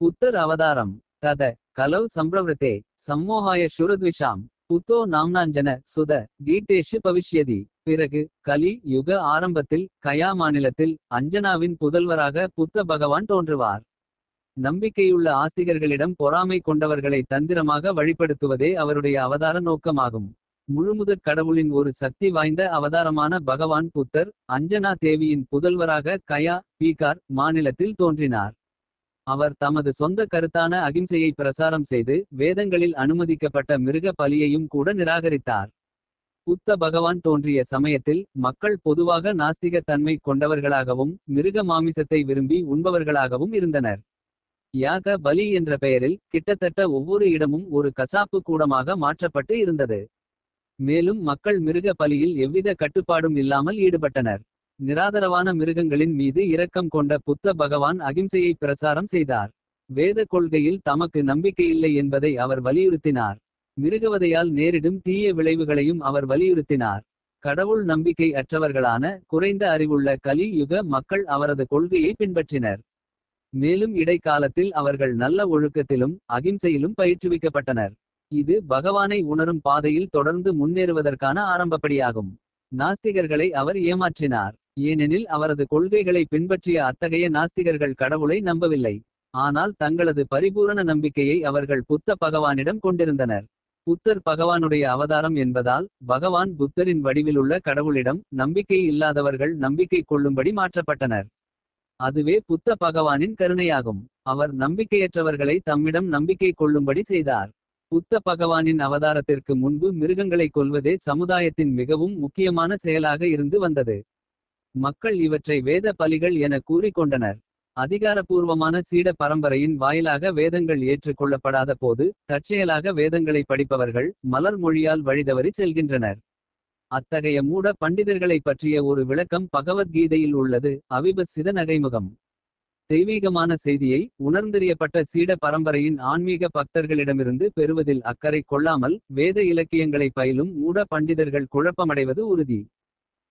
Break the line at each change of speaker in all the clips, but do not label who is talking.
புத்தர் அவதாரம். தத கலௌ சம்பிரவృతే சம்மோகாய சுரத்விஷாம் புத்தோ நாம்னாஞ்சன சுத கீட்டேஷு பவிஷ்யதி. பிறகு கலி யுக ஆரம்பத்தில் கயா மாநிலத்தில் அஞ்சனாவின் புதல்வராக புத்த பகவான் தோன்றுவார். நம்பிக்கையுள்ள ஆஸ்திகர்களிடம் பொறாமை கொண்டவர்களை தந்திரமாக வழிபடுத்துவதே அவருடைய அவதார நோக்கமாகும். முழுமுதற் கடவுளின் ஒரு சக்தி வாய்ந்த அவதாரமான பகவான் புத்தர் அஞ்சனா தேவியின் புதல்வராக கயா பீகார் மாநிலத்தில் தோன்றினார். அவர் தமது சொந்த கருத்தான அகிம்சையை பிரசாரம் செய்து வேதங்களில் அனுமதிக்கப்பட்ட மிருக பலியையும் கூட நிராகரித்தார். புத்த பகவான் தோன்றிய சமயத்தில் மக்கள் பொதுவாக நாஸ்திக தன்மை கொண்டவர்களாகவும் மிருக மாமிசத்தை விரும்பி உண்பவர்களாகவும் இருந்தனர். யாக பலி என்ற பெயரில் கிட்டத்தட்ட ஒவ்வொரு இடமும் ஒரு கசாப்பு கூடமாக மாற்றப்பட்டு இருந்தது. மேலும் மக்கள் மிருக பலியில் எவ்வித கட்டுப்பாடும் இல்லாமல் ஈடுபட்டனர். நிராதரவான மிருகங்களின் மீது இரக்கம் கொண்ட புத்த பகவான் அகிம்சையை பிரசாரம் செய்தார். வேத கொள்கையில் தமக்கு நம்பிக்கையில்லை என்பதை அவர் வலியுறுத்தினார். மிருகவதையால் நேரிடும் தீய விளைவுகளையும் அவர் வலியுறுத்தினார். கடவுள் நம்பிக்கை அற்றவர்களான குறைந்த அறிவுள்ள கலி யுக மக்கள் அவரது கொள்கையை பின்பற்றினர். மேலும் இடைக்காலத்தில் அவர்கள் நல்ல ஒழுக்கத்திலும் அகிம்சையிலும் பயிற்றுவிக்கப்பட்டனர். இது பகவானை உணரும் பாதையில் தொடர்ந்து முன்னேறுவதற்கான ஆரம்பப்படியாகும். நாஸ்திகர்களை அவர் ஏமாற்றினார். ஏனெனில் அவரது கொள்கைகளை பின்பற்றிய அத்தகைய நாஸ்திகர்கள் கடவுளை நம்பவில்லை. ஆனால் தங்களது பரிபூரண நம்பிக்கையை அவர்கள் புத்த பகவானிடம் கொண்டிருந்தனர். புத்தர் பகவானுடைய அவதாரம் என்பதால் பகவான் புத்தரின் வடிவிலுள்ள கடவுளிடம் நம்பிக்கை இல்லாதவர்கள் நம்பிக்கை கொள்ளும்படி மாற்றப்பட்டனர். அதுவே புத்த பகவானின் கருணையாகும். அவர் நம்பிக்கையற்றவர்களை தம்மிடம் நம்பிக்கை கொள்ளும்படி செய்தார். புத்த பகவானின் அவதாரத்திற்கு முன்பு மிருகங்களை கொல்வதே சமுதாயத்தின் மிகவும் முக்கியமான செயலாக இருந்து வந்தது. மக்கள் இவற்றை வேத பலிகள் என கூறிக்கொண்டனர். அதிகாரபூர்வமான சீட பரம்பரையின் வாயிலாக வேதங்கள் ஏற்றுக்கொள்ளப்படாத போது தற்செயலாக வேதங்களை படிப்பவர்கள் மலர் மொழியால் வழிதவறி செல்கின்றனர். அத்தகைய மூட பண்டிதர்களை பற்றிய ஒரு விளக்கம் பகவத்கீதையில் உள்ளது அவிபசித நகைமுகம். தெய்வீகமான செய்தியை உணர்ந்தறியப்பட்ட சீட பரம்பரையின் ஆன்மீக பக்தர்களிடமிருந்து பெறுவதில் அக்கறை கொள்ளாமல் வேத இலக்கியங்களை பயிலும் மூட பண்டிதர்கள் குழப்பமடைவது உறுதி.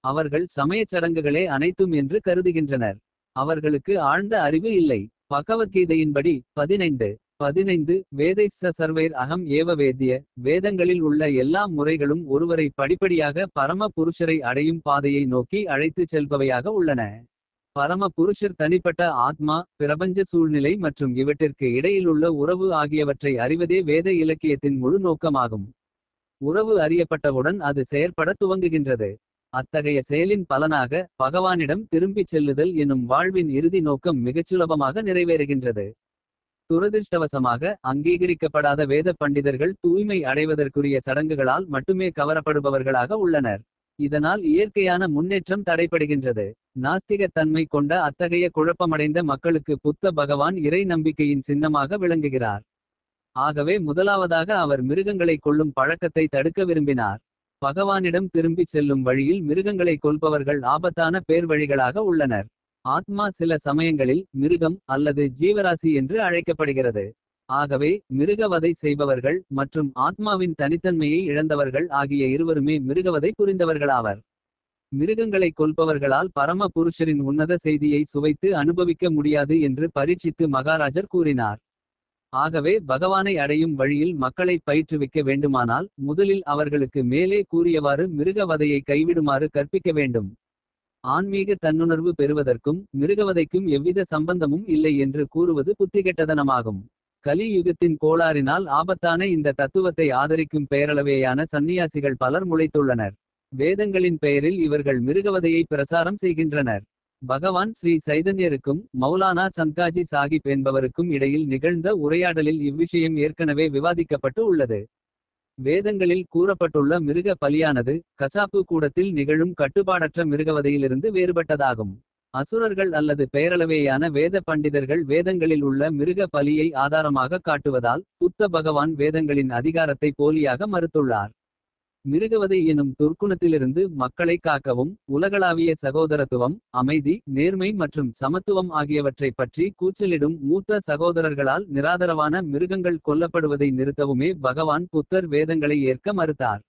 அவர்கள் சமயச் சடங்குகளே அனைத்தும் என்று கருதுகின்றனர். அவர்களுக்கு ஆழ்ந்த அறிவு இல்லை. பகவத்கீதையின்படி பதினைந்து பதினைந்து வேதைஸ்த சர்வேர் அகம் ஏவ வேத்திய வேதங்களில் உள்ள எல்லா முறைகளும் ஒருவரை படிப்படியாக பரம புருஷரை அடையும் பாதையை நோக்கி அழைத்துச் செல்பவையாக உள்ளன. பரம புருஷர் தனிப்பட்ட ஆத்மா பிரபஞ்ச சூழ்நிலை மற்றும் இவற்றிற்கு இடையிலுள்ள உறவு ஆகியவற்றை அறிவதே வேத இலக்கியத்தின் முழு நோக்கமாகும். உறவு அறியப்பட்டவுடன் அது செயற்பட துவங்குகின்றது. அத்தகைய செயலின் பலனாக பகவானிடம் திரும்பிச் செல்லுதல் எனும் வாழ்வின் இறுதி நோக்கம் மிகச்சுலபமாக நிறைவேறுகின்றது. துரதிர்ஷ்டவசமாக அங்கீகரிக்கப்படாத வேத பண்டிதர்கள் தூய்மை அடைவதற்குரிய சடங்குகளால் மட்டுமே கவரப்படுபவர்களாக உள்ளனர். இதனால் இயற்கையான முன்னேற்றம் தடைப்படுகின்றது நாஸ்திக தன்மை கொண்ட அத்தகைய குழப்பமடைந்த மக்களுக்கு புத்த பகவான் இறை நம்பிக்கையின் சின்னமாக விளங்குகிறார். ஆகவே முதலாவதாக அவர் மிருகங்களை கொள்ளும் பழக்கத்தை தடுக்க விரும்பினார். பகவானிடம் திரும்பிச் செல்லும் வழியில் மிருகங்களை கொல்பவர்கள் ஆபத்தான பேர் வழிகளாக உள்ளனர். ஆத்மா சில சமயங்களில் மிருகம் அல்லது ஜீவராசி என்று அழைக்கப்படுகிறது. ஆகவே மிருகவதை செய்பவர்கள் மற்றும் ஆத்மாவின் தனித்தன்மையை இழந்தவர்கள் ஆகிய இருவருமே மிருகவதை புரிந்தவர்களாவர். மிருகங்களை கொல்பவர்களால் பரம புருஷரின் உன்னத செய்தியை சுவைத்து அனுபவிக்க முடியாது என்று பரீட்சித்து மகாராஜர் கூறினார். ஆகவே பகவானை அடையும் வழியில் மக்களை பயிற்றுவிக்க வேண்டுமானால் முதலில் அவர்களுக்கு மேலே கூறியவாறு மிருகவதையை கைவிடுமாறு கற்பிக்க வேண்டும். ஆன்மீக தன்னுணர்வு பெறுவதற்கும் மிருகவதைக்கும் எவ்வித சம்பந்தமும் இல்லை என்று கூறுவது புத்திகெட்டதனமாகும். கலியுகத்தின் கோளாறினால் ஆபத்தான இந்த தத்துவத்தை ஆதரிக்கும் பெயரளவேயான சந்நியாசிகள் பலர் முளைத்துள்ளனர். வேதங்களின் பெயரில் இவர்கள் மிருகவதையை பிரசாரம் செய்கின்றனர். பகவான் ஸ்ரீ சைதன்யருக்கும் மௌலானா சந்தாஜி சாகிப் என்பவருக்கும் இடையில் நிகழ்ந்த உரையாடலில் இவ்விஷயம் ஏற்கனவே விவாதிக்கப்பட்டு உள்ளது. வேதங்களில் கூறப்பட்டுள்ள மிருக பலியானது கசாப்பு கூடத்தில் நிகழும் கட்டுப்பாடற்ற மிருகவதையிலிருந்து வேறுபட்டதாகும். அசுரர்கள் அல்லது பெயரளவேயான வேத பண்டிதர்கள் வேதங்களில் உள்ள மிருக பலியை ஆதாரமாக காட்டுவதால் புத்த பகவான் வேதங்களின் அதிகாரத்தை போலியாக மறுத்துள்ளார். மிருகவதை எனும் துர்க்குணத்திலிருந்து மக்களை காக்கவும் உலகளாவிய சகோதரத்துவம் அமைதி நேர்மை மற்றும் சமத்துவம் ஆகியவற்றை பற்றி கூச்சலிடும் மூத்த சகோதரர்களால் நிராதரவான மிருகங்கள் கொல்லப்படுவதை நிறுத்தவுமே பகவான் புத்தர் வேதங்களை ஏற்க மறுத்தார்.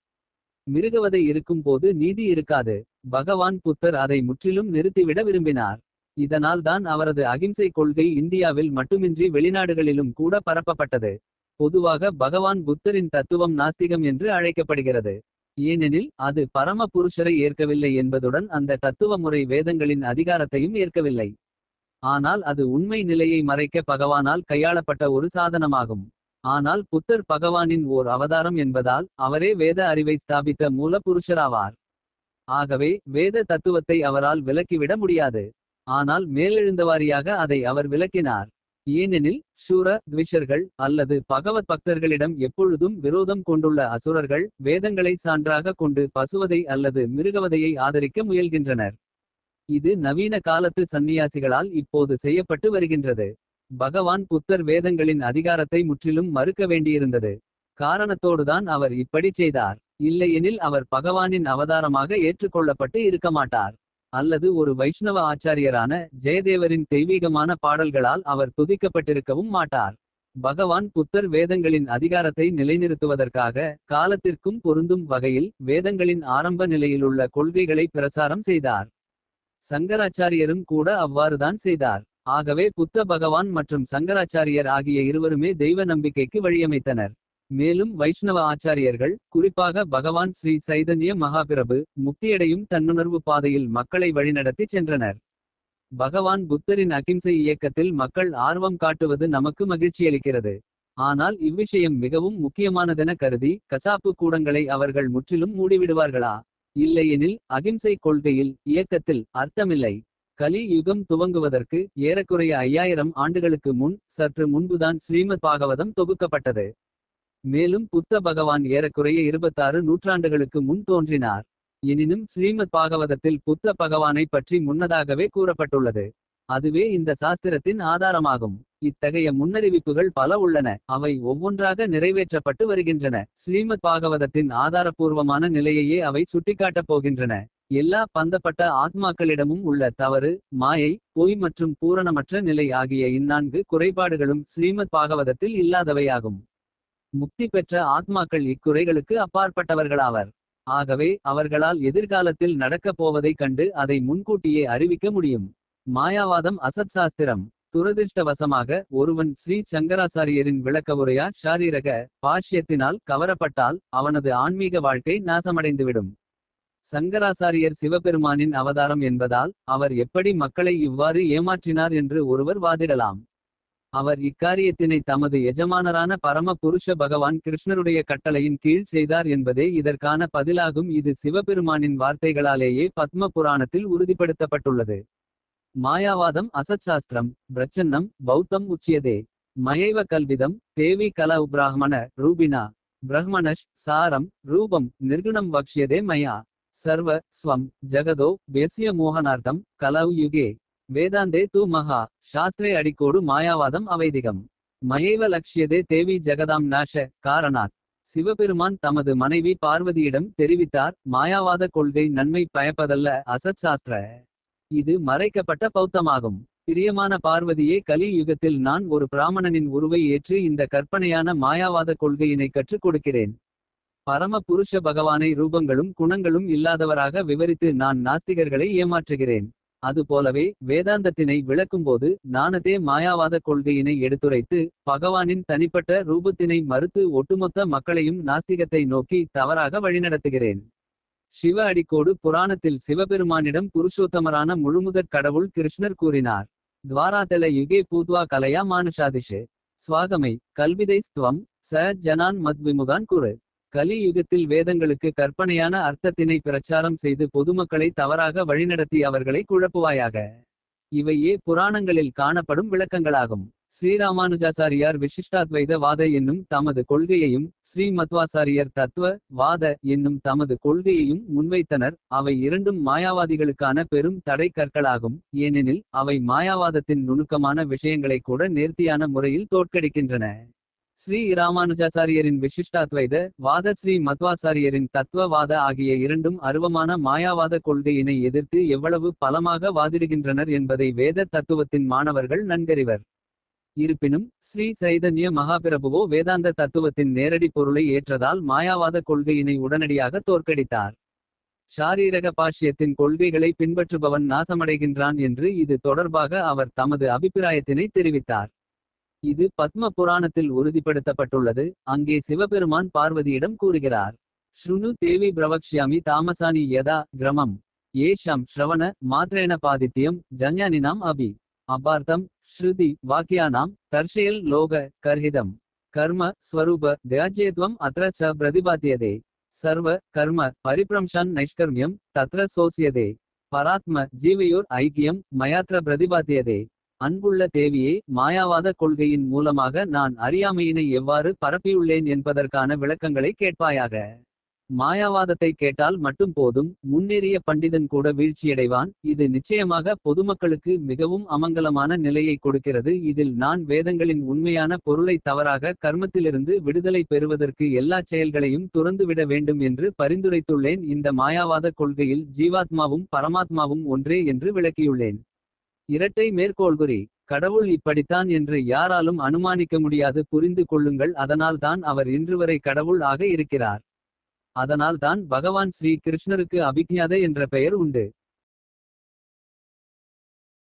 மிருகவதை இருக்கும் போது நீதி இருக்காது. பகவான் புத்தர் அதை முற்றிலும் நிறுத்திவிட விரும்பினார். இதனால் தான் அவரது அகிம்சை கொள்கை இந்தியாவில் மட்டுமின்றி வெளிநாடுகளிலும் கூட பரப்பப்பட்டது. பொதுவாக பகவான் புத்தரின் தத்துவம் நாஸ்திகம் என்று அழைக்கப்படுகிறது. ஏனெனில் அது பரம புருஷரை ஏற்கவில்லை என்பதுடன் அந்த தத்துவ முறை வேதங்களின் அதிகாரத்தையும் ஏற்கவில்லை. ஆனால் அது உண்மை நிலையை மறைக்க பகவானால் கையாளப்பட்ட ஒரு சாதனமாகும். ஆனால் புத்தர் பகவானின் ஓர் அவதாரம் என்பதால் அவரே வேத அறிவை ஸ்தாபித்த மூல புருஷராவார். ஆகவே வேத தத்துவத்தை அவரால் விலக்கிவிட முடியாது. ஆனால் மேலெழுந்தவாரியாக அதை அவர் விளக்கினார். ஏனெனில் ஷூர துவிஷர்கள் அல்லது பகவத் பக்தர்களிடம் எப்பொழுதும் விரோதம் கொண்டுள்ள அசுரர்கள் வேதங்களை சான்றாக கொண்டு பசுவதை அல்லது மிருகவதையை ஆதரிக்க முயல்கின்றனர். இது நவீன காலத்து சந்நியாசிகளால் இப்போது செய்யப்பட்டு வருகின்றது. பகவான் புத்தர் வேதங்களின் அதிகாரத்தை முற்றிலும் மறுக்க வேண்டியிருந்தது. காரணத்தோடுதான் அவர் இப்படிச் செய்தார். இல்லையெனில் அவர் பகவானின் அவதாரமாக ஏற்றுக்கொள்ளப்பட்டு இருக்க மாட்டார் அல்லது ஒரு வைஷ்ணவ ஆச்சாரியரான ஜெயதேவரின் தெய்வீகமான பாடல்களால் அவர் துதிக்கப்பட்டிருக்கவும் மாட்டார். பகவான் புத்தர் வேதங்களின் அதிகாரத்தை நிலைநிறுத்துவதற்காக காலத்திற்கும் பொருந்தும் வகையில் வேதங்களின் ஆரம்ப நிலையிலுள்ள கொள்கைகளை பிரசாரம் செய்தார். சங்கராச்சாரியரும் கூட அவ்வாறுதான் செய்தார். ஆகவே புத்த பகவான் மற்றும் சங்கராச்சாரியர் ஆகிய இருவருமே தெய்வ நம்பிக்கைக்கு வழியமைத்தனர். மேலும் வைஷ்ணவ ஆச்சாரியர்கள் குறிப்பாக பகவான் ஸ்ரீ சைதன்ய மகாபிரபு முக்தியடையும் தன்னுணர்வு பாதையில் மக்களை வழிநடத்திச் சென்றனர். பகவான் புத்தரின் அகிம்சை இயக்கத்தில் மக்கள் ஆர்வம் காட்டுவது நமக்கு மகிழ்ச்சியளிக்கிறது. ஆனால் இவ்விஷயம் மிகவும் முக்கியமானதென கருதி கசாப்பு கூடங்களை அவர்கள் முற்றிலும் மூடிவிடுவார்களா. இல்லையெனில் அகிம்சை கொள்கையில் இயக்கத்தில் அர்த்தமில்லை. கலி யுகம் துவங்குவதற்கு ஏறக்குறைய ஐயாயிரம் ஆண்டுகளுக்கு முன் சற்று முன்புதான் ஸ்ரீமத் பாகவதம் தொகுக்கப்பட்டது. மேலும் புத்த பகவான் ஏறக்குறைய 26 நூற்றாண்டுகளுக்கு முன் தோன்றினார். எனினும் ஸ்ரீமத் பாகவதத்தில் புத்த பகவானை பற்றி முன்னதாகவே கூறப்பட்டுள்ளது. அதுவே இந்த சாஸ்திரத்தின் ஆதாரமாகும். இத்தகைய முன்னறிவிப்புகள் பல உள்ளன. அவை ஒவ்வொன்றாக நிறைவேற்றப்பட்டு வருகின்றன. ஸ்ரீமத் பாகவதத்தின் ஆதாரபூர்வமான நிலையையே அவை சுட்டிக்காட்டப் போகின்றன. எல்லா பந்தப்பட்ட ஆத்மாக்களிடமும் உள்ள தவறு மாயை பொய் மற்றும் பூரணமற்ற நிலை ஆகிய இந்நான்கு குறைபாடுகளும் ஸ்ரீமத் பாகவதத்தில் இல்லாதவையாகும். முக்தி பெற்ற ஆத்மாக்கள் இக்குறைகளுக்கு அப்பாற்பட்டவர்களாவர். ஆகவே அவர்களால் எதிர்காலத்தில் நடக்கப் போவதைக் கண்டு அதை முன்கூட்டியே அறிவிக்க முடியும். மாயாவாதம் அசத் சாஸ்திரம் துரதிர்ஷ்டவசமாக ஒருவன் ஸ்ரீ சங்கராசாரியரின் விளக்கவுரையா ஷாரீரக பாஷ்யத்தினால் கவரப்பட்டால் அவனது ஆன்மீக வாழ்க்கை நாசமடைந்துவிடும். சங்கராசாரியர் சிவபெருமானின் அவதாரம் என்பதால் அவர் எப்படி மக்களை இவ்வாறு ஏமாற்றினார் என்று ஒருவர் வாதிடலாம். அவர் இக்காரியத்தினை தமது எஜமானரான பரம புருஷ பகவான் கிருஷ்ணருடைய கட்டளையின் கீழ் செய்தார் என்பதே இதற்கான பதிலாகும் இது சிவபெருமானின் வார்த்தைகளாலேயே பத்ம புராணத்தில் உறுதிப்படுத்தப்பட்டுள்ளது. மாயாவாதம் அசச்சாஸ்திரம் பிரச்சன்னம் பௌத்தம் உச்சியதே. மயைவ கல்விதம் தேவி கல உப்ராஹ்மண ரூபினா. பிரஹ்மணஷ் சாரம் ரூபம் நிர்குணம் வக்ஷியதே மயா. சர்வ ஸ்வம் ஜகதோ வெஸ்ய மோகனார்த்தம் கலவு யுகே. வேதாந்தே தூ மகா சாஸ்திரே அடிக்கோடு மாயாவாதம் அவைதிகம். மயைவ லட்சியதே தேவி ஜெகதாம் நாஷ காரணாத். சிவபெருமான் தமது மனைவி பார்வதியிடம் தெரிவித்தார் மாயாவாத கொள்கை நன்மை பயப்பதல்ல அசத் சாஸ்திர. இது மறைக்கப்பட்ட பௌத்தமாகும். பிரியமான பார்வதியே கலி யுகத்தில் நான் ஒரு பிராமணனின் உருவை ஏற்று இந்த கற்பனையான மாயாவாத கொள்கையினை கற்றுக் கொடுக்கிறேன். பரம புருஷ பகவானை ரூபங்களும் குணங்களும் இல்லாதவராக விவரித்து நான் நாஸ்திகர்களை ஏமாற்றுகிறேன். அதுபோலவே வேதாந்தத்தினை விளக்கும்போது நானதே மாயாவாத கொள்கையினை எடுத்துரைத்து. பகவானின் தனிப்பட்ட ரூபத்தினை மறுத்து ஒட்டுமொத்த மக்களையும் நாஸ்திகத்தை நோக்கி தவறாக வழிநடத்துகிறேன். சிவ அடிக்கோடு புராணத்தில் சிவபெருமானிடம் புருஷோத்தமரான முழுமுதற் கடவுள் கிருஷ்ணர் கூறினார். துவாராதல யுகே பூத்வா கலையா மானுஷாதிஷு. சுவாகமை கல்விதை ஸ்துவம் ச ஜனான் மத்விமுகான் குரு. கலி யுகத்தில் வேதங்களுக்கு கற்பனையான அர்த்தத்தினை பிரச்சாரம் செய்து பொதுமக்களை தவறாக வழிநடத்தி அவர்களை குழப்புவாயாக. இவையே புராணங்களில் காணப்படும் விளக்கங்களாகும். ஸ்ரீராமானுஜாசாரியார் விசிஷ்டாத்வைத வாத என்னும் தமது கொள்கையையும். ஸ்ரீ மத்வாசாரியர் தத்துவ வாத என்னும் தமது கொள்கையையும் முன்வைத்தனர். அவை இரண்டும் மாயாவாதிகளுக்கான பெரும் தடை கற்களாகும். ஏனெனில் அவை மாயாவாதத்தின் நுணுக்கமான விஷயங்களை கூட நேர்த்தியான முறையில் தோற்கடிக்கின்றன. ஸ்ரீ இராமானுஜாசாரியரின் விசிஷ்டாத்வைத வாத ஸ்ரீ மத்வாசாரியரின் தத்துவவாத ஆகிய இரண்டும் அருவமான மாயாவாத கொள்கையினை எதிர்த்து எவ்வளவு பலமாக வாதிடுகின்றனர் என்பதை வேத தத்துவத்தின் மாணவர்கள் நன்கறிவர். இருப்பினும் ஸ்ரீ சைதன்ய மகாபிரபுவோ வேதாந்த தத்துவத்தின் நேரடி பொருளை ஏற்றதால் மாயாவாத கொள்கையினை உடனடியாக தோற்கடித்தார். ஷாரீரக பாஷ்யத்தின் கொள்கைகளை பின்பற்றுபவன் நாசமடைகின்றான் என்று இது தொடர்பாக அவர் தமது அபிப்பிராயத்தினை தெரிவித்தார். இது பத்ம புராணத்தில் உறுதிப்படுத்தப்பட்டுள்ளது. அங்கே சிவபெருமான் பார்வதியிடம் கூறுகிறார். ஸ்ருணு தேவி பிரவக்ஷ்யாமி தாமசானி யதா கிரமம். ஏஷம் ஸ்ரவண மாத்ரேண பாதித்யம் ஜஞ்ஞானினாம் அபி. அபார்த்தம் ஸ்ருதி வாக்கியானாம் தர்ஷயல் லோக கர்ஹிதம். கர்ம ஸ்வரூப தியாஜ்யத்வம் அத்ர ச பிரதிபாத்தியதே. சர்வ கர்ம பரிப்ரம்ஷான் நைஷ்கர்மியம் தத்ர சோசியதே. பராத்ம ஜீவையோர் ஐக்கியம் மயாத்ர பிரதிபாத்தியதே. அன்புள்ள தேவியே மாயாவாத கொள்கையின் மூலமாக நான் அறியாமையினை எவ்வாறு பரப்பியுள்ளேன் என்பதற்கான விளக்கங்களை கேட்பாயாக. மாயாவாதத்தை கேட்டால் மட்டும் போதும் முன்னேறிய பண்டிதன் கூட வீழ்ச்சியடைவான். இது நிச்சயமாக பொதுமக்களுக்கு மிகவும் அமங்கலமான நிலையை கொடுக்கிறது. இதில் நான் வேதங்களின் உண்மையான பொருளை தவறாக கர்மத்திலிருந்து விடுதலை பெறுவதற்கு எல்லா செயல்களையும் துறந்துவிட வேண்டும் என்று பரிந்துரைத்துள்ளேன். இந்த மாயாவாத கொள்கையில் ஜீவாத்மாவும் பரமாத்மாவும் ஒன்றே என்று விளக்கியுள்ளேன். இரட்டை மேற்கோள்குறி கடவுள் இப்படித்தான் என்று யாராலும் அனுமானிக்க முடியாது புரிந்து கொள்ளுங்கள் அதனால் தான் அவர் இன்றுவரை கடவுள் ஆக இருக்கிறார். அதனால் தான் பகவான் ஸ்ரீ கிருஷ்ணருக்கு அபிக்ஞாத என்ற பெயர் உண்டு.